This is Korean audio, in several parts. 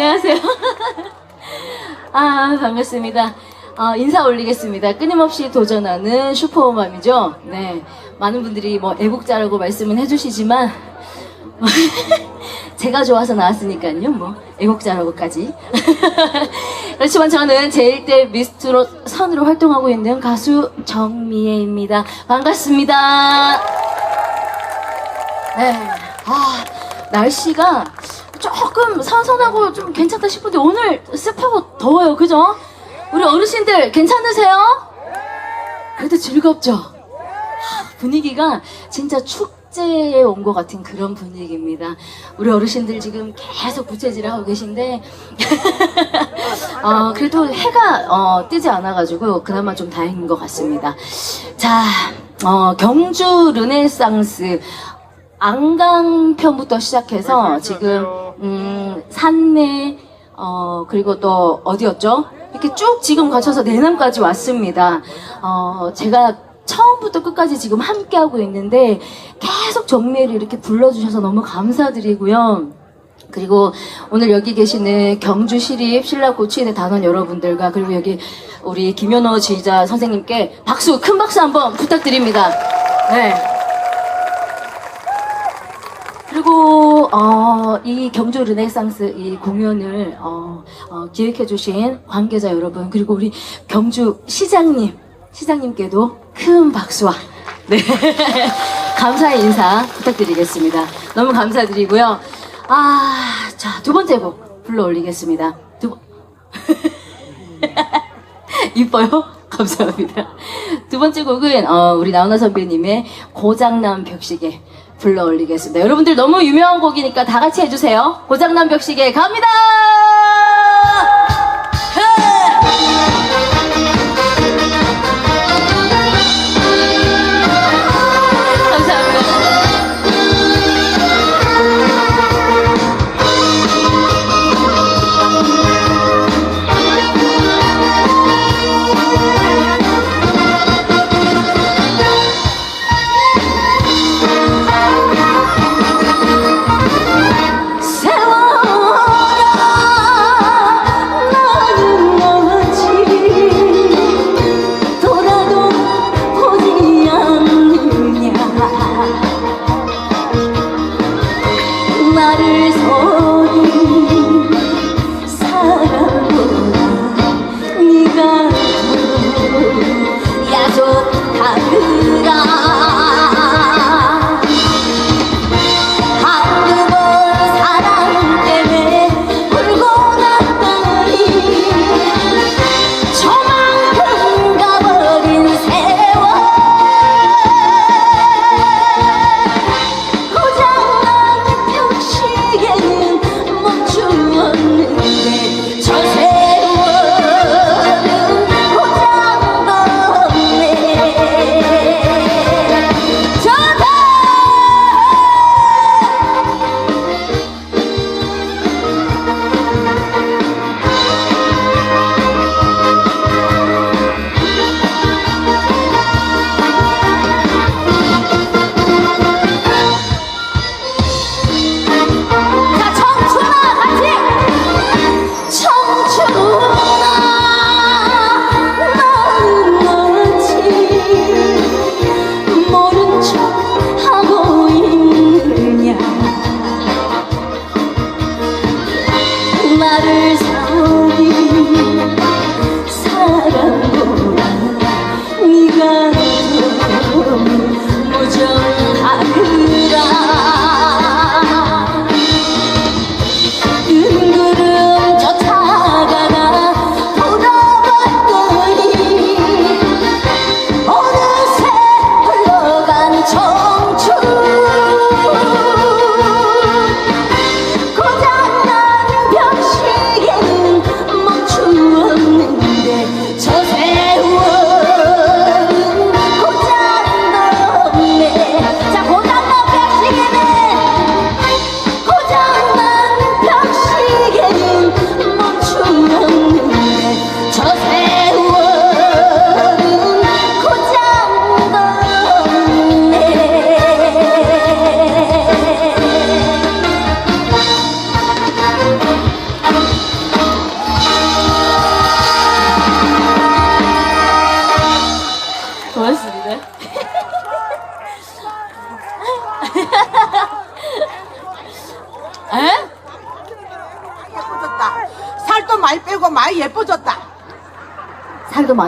안녕하세요. 아, 반갑습니다. 어, 인사 올리겠습니다. 끊임없이 도전하는 슈퍼우먼이죠. 네. 많은 분들이 뭐 애국자라고 말씀은 해주시지만, 제가 좋아서 나왔으니까요, 뭐, 애국자라고까지. 그렇지만 저는 제1대 미스트롯 선으로 활동하고 있는 가수 정미애입니다. 반갑습니다. 네. 아, 날씨가 조금 선선하고 좀 괜찮다 싶은데 오늘 습하고 더워요. 그죠? 우리 어르신들 괜찮으세요? 그래도 즐겁죠? 하, 분위기가 진짜 축제에 온 것 같은 그런 분위기입니다. 우리 어르신들 지금 계속 부채질을 하고 계신데, 어, 그래도 해가 어, 뜨지 않아가지고 그나마 좀 다행인 것 같습니다. 자, 어, 경주 르네상스 안강편부터 시작해서 지금 음, 산내 어 그리고 또 어디였죠? 이렇게 쭉 지금 거쳐서 내남까지 왔습니다. 어 제가 처음부터 끝까지 지금 함께 하고 있는데 계속 정미를 이렇게 불러주셔서 너무 감사드리고요. 그리고 오늘 여기 계시는 경주 시립 신라 고치인의 단원 여러분들과 그리고 여기 우리 김현호 지휘자 선생님께 박수 큰 박수 한번 부탁드립니다. 네. 그리고 어, 이 경주 르네상스 이 공연을 어, 어, 기획해주신 관계자 여러분 그리고 우리 경주 시장님 시장님께도 큰 박수와 네 감사의 인사 부탁드리겠습니다. 너무 감사드리고요. 아자 두 번째 곡 불러 올리겠습니다. 두 번. 이뻐요? 감사합니다. 두 번째 곡은 어, 우리 나훈아 선배님의 고장난 벽시계 불러 올리겠습니다. 여러분들 너무 유명한 곡이니까 다 같이 해주세요. 고장난 벽시계 갑니다!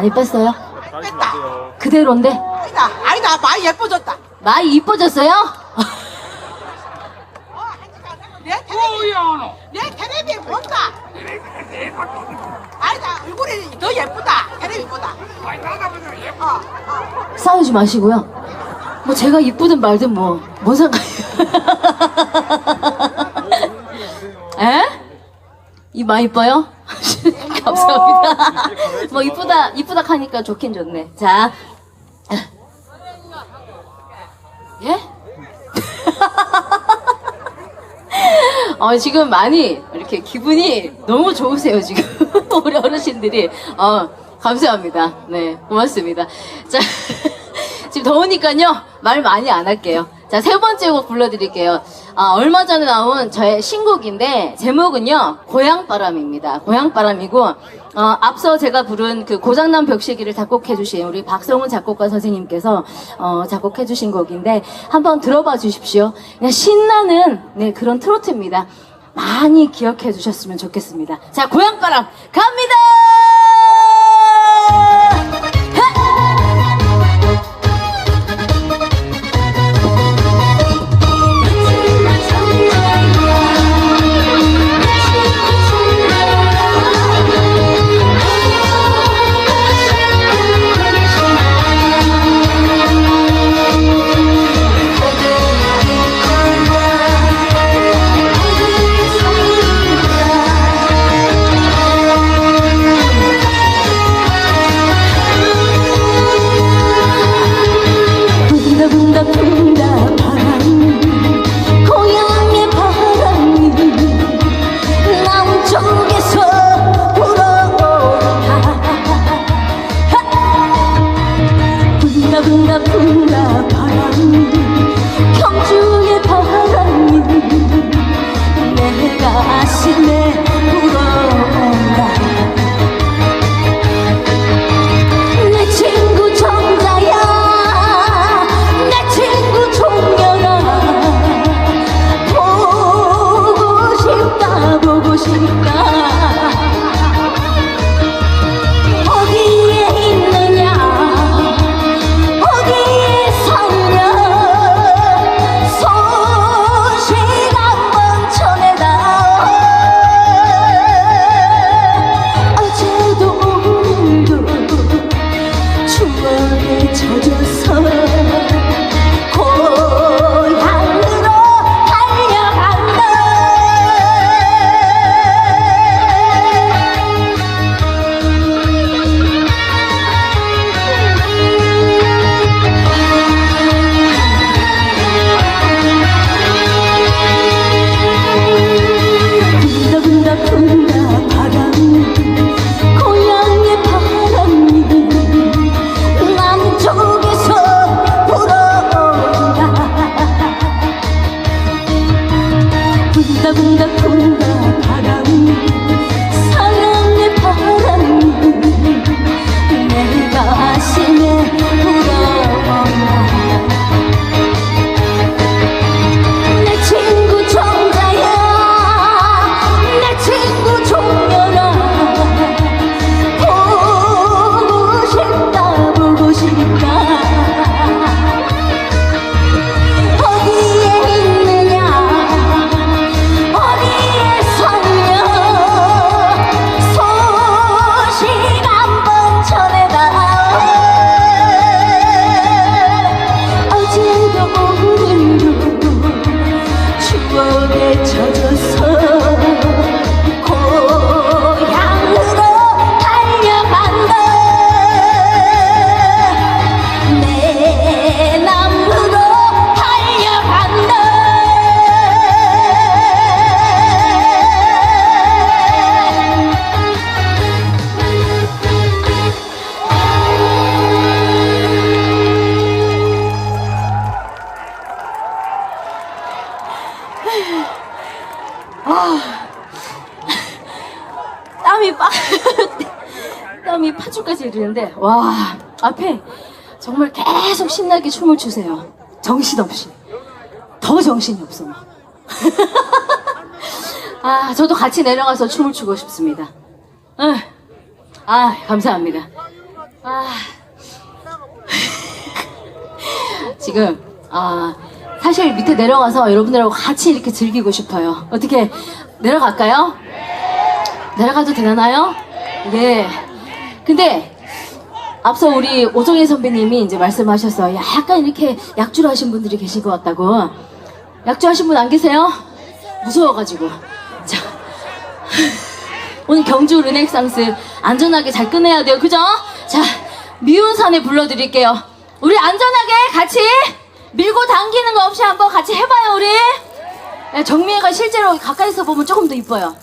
많이 뺐어요? 뺐다. 그대로인데? 아니다, 아니다, 많이 예뻐졌다. 많이 이뻐졌어요? 내 텔레비, 내 텔레비 본다. 아니다, 얼굴이 더 예쁘다. 텔레비보다. 어, 어. 싸우지 마시고요. 뭐 제가 이쁘든 말든 뭐, 뭔 상관이에요. 에? 이 많이 이뻐요? 감사합니다. 뭐 이쁘다, 이쁘다 하니까 좋긴 좋네. 자. 예? 어, 지금 많이 이렇게 기분이 너무 좋으세요, 지금. 우리 어르신들이. 어, 감사합니다. 네, 고맙습니다. 자, 지금 더우니까요, 말 많이 안 할게요. 자, 세 번째 곡 불러드릴게요. 아, 얼마 전에 나온 저의 신곡인데, 제목은요, 고향바람입니다. 고향바람이고, 어, 앞서 제가 부른 그 고장난 벽시기를 작곡해주신 우리 박성훈 작곡가 선생님께서, 어, 작곡해주신 곡인데, 한번 들어봐 주십시오. 그냥 신나는, 네, 그런 트로트입니다. 많이 기억해 주셨으면 좋겠습니다. 자, 고향바람, 갑니다! 흐르는데 와 앞에 정말 계속 신나게 춤을 추세요 정신없이 더 정신이 없어 막 아, 저도 같이 내려가서 춤을 추고 싶습니다. 응. 아, 감사합니다. 아. 지금, 아, 사실 밑에 내려가서 여러분들하고 같이 이렇게 즐기고 싶어요. 어떻게, 내려갈까요? 내려가도 되나요? 네. 근데, 앞서 우리 오정혜 선배님이 이제 말씀하셨어요. 약간 이렇게 약주를 하신 분들이 계신 것 같다고. 약주 하신 분 안 계세요? 무서워가지고. 자. 오늘 경주 르넥상스 안전하게 잘 끝내야 돼요. 그죠? 자, 미운 산에 불러드릴게요. 우리 안전하게 같이 밀고 당기는 거 없이 한번 같이 해봐요, 우리. 네, 정미애가 실제로 가까이서 보면 조금 더 이뻐요.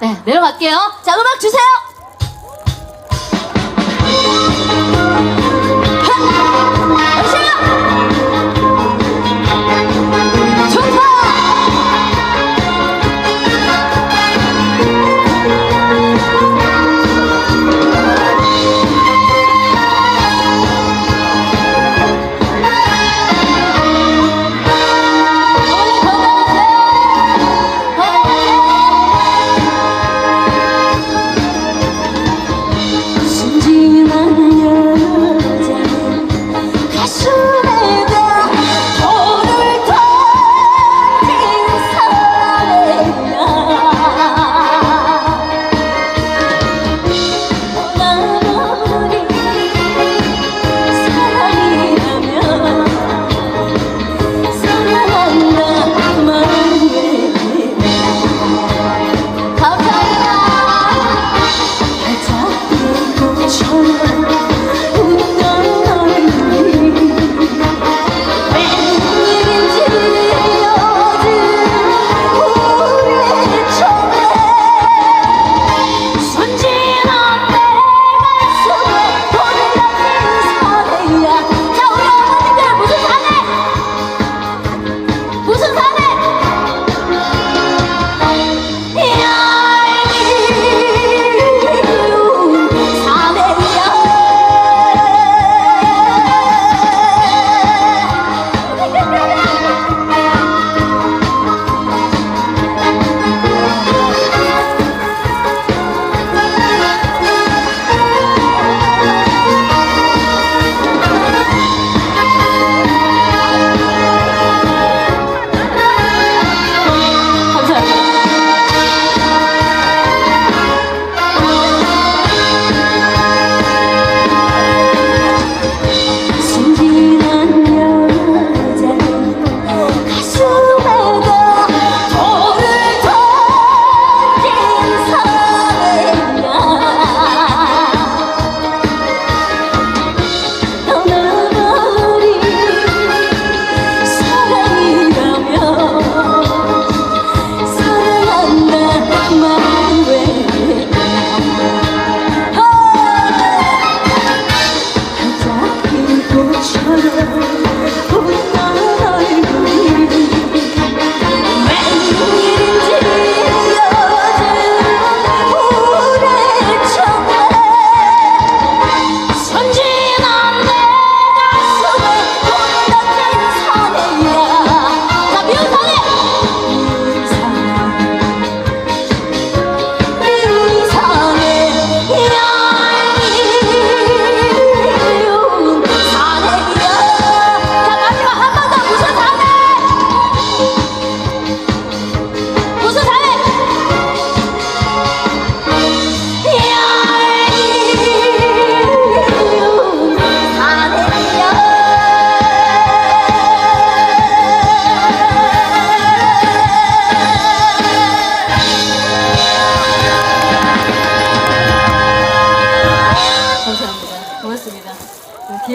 네, 내려갈게요. 자, 음악 주세요! thank you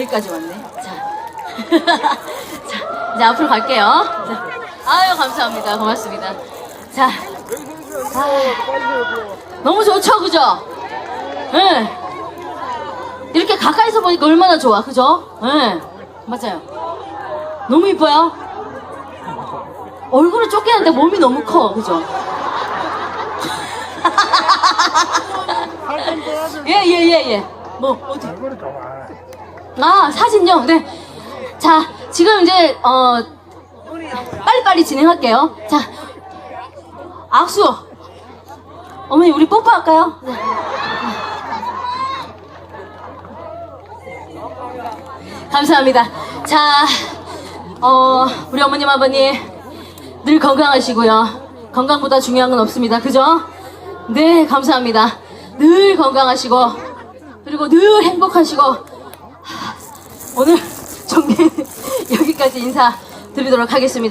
음, 뒤에까지 왔네. 자. 자, 이제 앞으로 갈게요. 자. 아유, 감사합니다. 고맙습니다. 자. 아, 너무 좋죠, 그죠? 응. 이렇게 가까이서 보니까 얼마나 좋아, 그죠? 응. 맞아요. 너무 이뻐요. 얼굴은 쫓기는데 몸이 너무 커, 그죠? 예, 예, 예, 예. 뭐, 어디? 아, 사진요? 네. 자, 지금 이제, 어, 빨리빨리 진행할게요. 자, 악수. 어머니 우리 뽀뽀할까요? 네. 감사합니다. 자, 어, 우리 어머님 아버님 늘 건강하시고요. 건강보다 중요한 건 없습니다. 그죠? 네, 감사합니다. 늘 건강하시고 그리고 늘 행복하시고 하, 오늘 정리 여기까지 인사 드리도록 하겠습니다.